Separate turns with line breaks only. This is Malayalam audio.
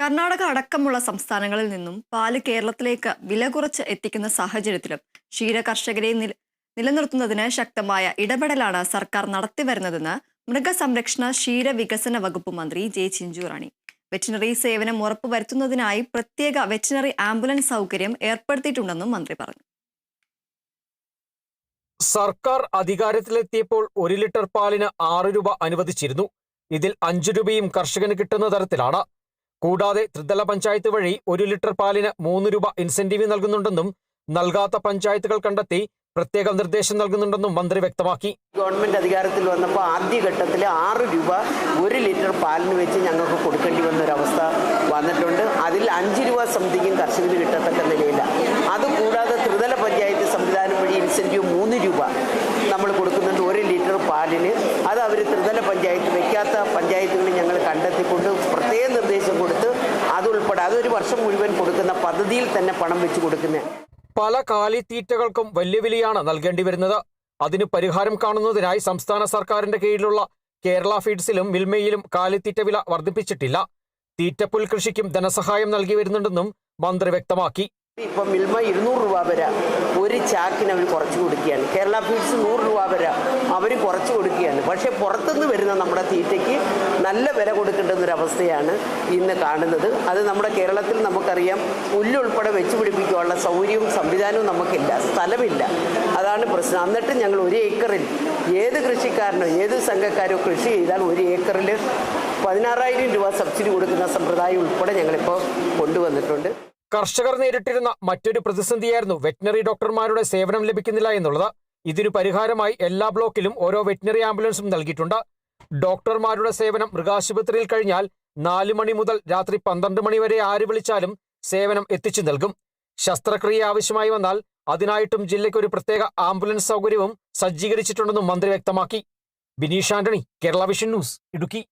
കർണാടക അടക്കമുള്ള സംസ്ഥാനങ്ങളിൽ നിന്നും പാൽ കേരളത്തിലേക്ക് വില കുറച്ച് എത്തിക്കുന്ന സാഹചര്യത്തിലും ക്ഷീര കർഷകരെ നില- നിലനിർത്തുന്നതിന് ശക്തമായ ഇടപെടലാണ് സർക്കാർ നടത്തിവരുന്നതെന്ന് മൃഗസംരക്ഷണ ക്ഷീര വികസന വകുപ്പ് മന്ത്രി ജെ ചിഞ്ചുറാണി വെറ്റിനറി സേവനം ഉറപ്പുവരുത്തുന്നതിനായി പ്രത്യേക വെറ്റിനറി ആംബുലൻസ് സൗകര്യം ഏർപ്പെടുത്തിയിട്ടുണ്ടെന്നും മന്ത്രി പറഞ്ഞു.
സർക്കാർ അധികാരത്തിലെത്തിയപ്പോൾ ഒരു ലിറ്റർ പാലിന് ആറ് രൂപ അനുവദിച്ചിരുന്നു. ഇതിൽ അഞ്ചു രൂപയും കർഷകന് കിട്ടുന്ന തരത്തിലാണ്. കൂടാതെ ത്രിതല പഞ്ചായത്ത് വഴി ഒരു ലിറ്റർ പാലിന് മൂന്ന് രൂപ ഇൻസെന്റീവ് നൽകുന്നുണ്ടെന്നും നൽകാത്ത പഞ്ചായത്തുകൾ കണ്ടെത്തി പ്രത്യേക നിർദ്ദേശം നൽകുന്നുണ്ടെന്നും മന്ത്രി വ്യക്തമാക്കി.
ഗവൺമെന്റ് അധികാരത്തിൽ വന്നപ്പോൾ ആദ്യഘട്ടത്തിൽ ആറ് രൂപ ഒരു ലിറ്റർ പാലിന് വെച്ച് ഞങ്ങൾക്ക് കൊടുക്കേണ്ടി വന്ന ഒരു അവസ്ഥ വന്നിട്ടുണ്ട്. അതിൽ അഞ്ച് രൂപ സംതിങ്ങും കർഷകന് കിട്ടത്തക്ക നിലയില്ല. അതുകൂടാതെ ത്രിതല പഞ്ചായത്ത് സംവിധാനം വഴി ഇൻസെന്റീവ് മൂന്ന് രൂപ നമ്മൾ കൊടുക്കുന്നുണ്ട് ഒരു ലിറ്റർ പാലിന്. അത് അവർ ത്രിതല പഞ്ചായത്ത് വെക്കാത്ത പഞ്ചായത്തുകളിൽ കണ്ടെത്തിക്കൊണ്ട് പ്രത്യേക നിർദ്ദേശം കൊടുത്ത് അതുൾപ്പെടെ അതൊരു വർഷം മുഴുവൻ കൊടുക്കുന്ന പദ്ധതിയിൽ തന്നെ പണം വെച്ച് കൊടുക്കുന്നത്
പല കാലിത്തീറ്റകൾക്കും വെല്ലുവിളിയാണ് വിലയാണ് നൽകേണ്ടി വരുന്നത്. അതിന് പരിഹാരം കാണുന്നതിനായി സംസ്ഥാന സർക്കാരിന്റെ കീഴിലുള്ള കേരള ഫീഡ്സിലും മിൽമയിലും കാലിത്തീറ്റ വില വർദ്ധിപ്പിച്ചിട്ടില്ല. തീറ്റപ്പുൽ കൃഷിക്കും ധനസഹായം നൽകി വരുന്നുണ്ടെന്നും മന്ത്രി വ്യക്തമാക്കി.
ഇപ്പം മിൽമ ഇരുന്നൂറ് രൂപ വരെ ഒരു ചാക്കിന് അവർ കുറച്ച് കൊടുക്കുകയാണ്. കേരള ഫീഡ്സ് നൂറ് രൂപ വരെ അവർ കുറച്ച് പക്ഷേ പുറത്തുനിന്ന് വരുന്ന നമ്മുടെ തീറ്റയ്ക്ക് നല്ല വില കൊടുക്കേണ്ടുന്നൊരവസ്ഥയാണ് ഇന്ന് കാണുന്നത്. അത് നമ്മുടെ കേരളത്തിൽ നമുക്കറിയാം പുല്ലുൾപ്പെടെ വെച്ച് പിടിപ്പിക്കാനുള്ള സൗകര്യവും സംവിധാനവും നമുക്കില്ല സ്ഥലമില്ല. അതാണ് പ്രശ്നം. എന്നിട്ട് ഞങ്ങൾ ഒരു ഏക്കറിൽ ഏത് കൃഷിക്കാരനോ ഏത് സംഘക്കാരോ കൃഷി ചെയ്താൽ ഒരു ഏക്കറിൽ പതിനാറായിരം രൂപ സബ്സിഡി കൊടുക്കുന്ന സമ്പ്രദായം ഉൾപ്പെടെ ഞങ്ങളിപ്പോൾ കൊണ്ടുവന്നിട്ടുണ്ട്.
കർഷകർ നേരിട്ടിരുന്ന മറ്റൊരു പ്രതിസന്ധിയായിരുന്നു വെറ്റിനറി ഡോക്ടർമാരുടെ സേവനം ലഭിക്കുന്നില്ല എന്നുള്ളത്. ഇതിനു പരിഹാരമായി എല്ലാ ബ്ലോക്കിലും ഓരോ വെറ്റിനറി ആംബുലൻസും നൽകിയിട്ടുണ്ട്. ഡോക്ടർമാരുടെ സേവനം മൃഗാശുപത്രിയിൽ കഴിഞ്ഞാൽ നാല് മണി മുതൽ രാത്രി പന്ത്രണ്ട് മണി വരെ ആര് വിളിച്ചാലും സേവനം എത്തിച്ചു നൽകും. ശസ്ത്രക്രിയ ആവശ്യമായി വന്നാൽ അതിനായിട്ടും ജില്ലയ്ക്ക് ഒരു പ്രത്യേക ആംബുലൻസ് സൗകര്യവും സജ്ജീകരിച്ചിട്ടുണ്ടെന്നും മന്ത്രി വ്യക്തമാക്കി. Bineesh Antony Kerala vision news Idukki.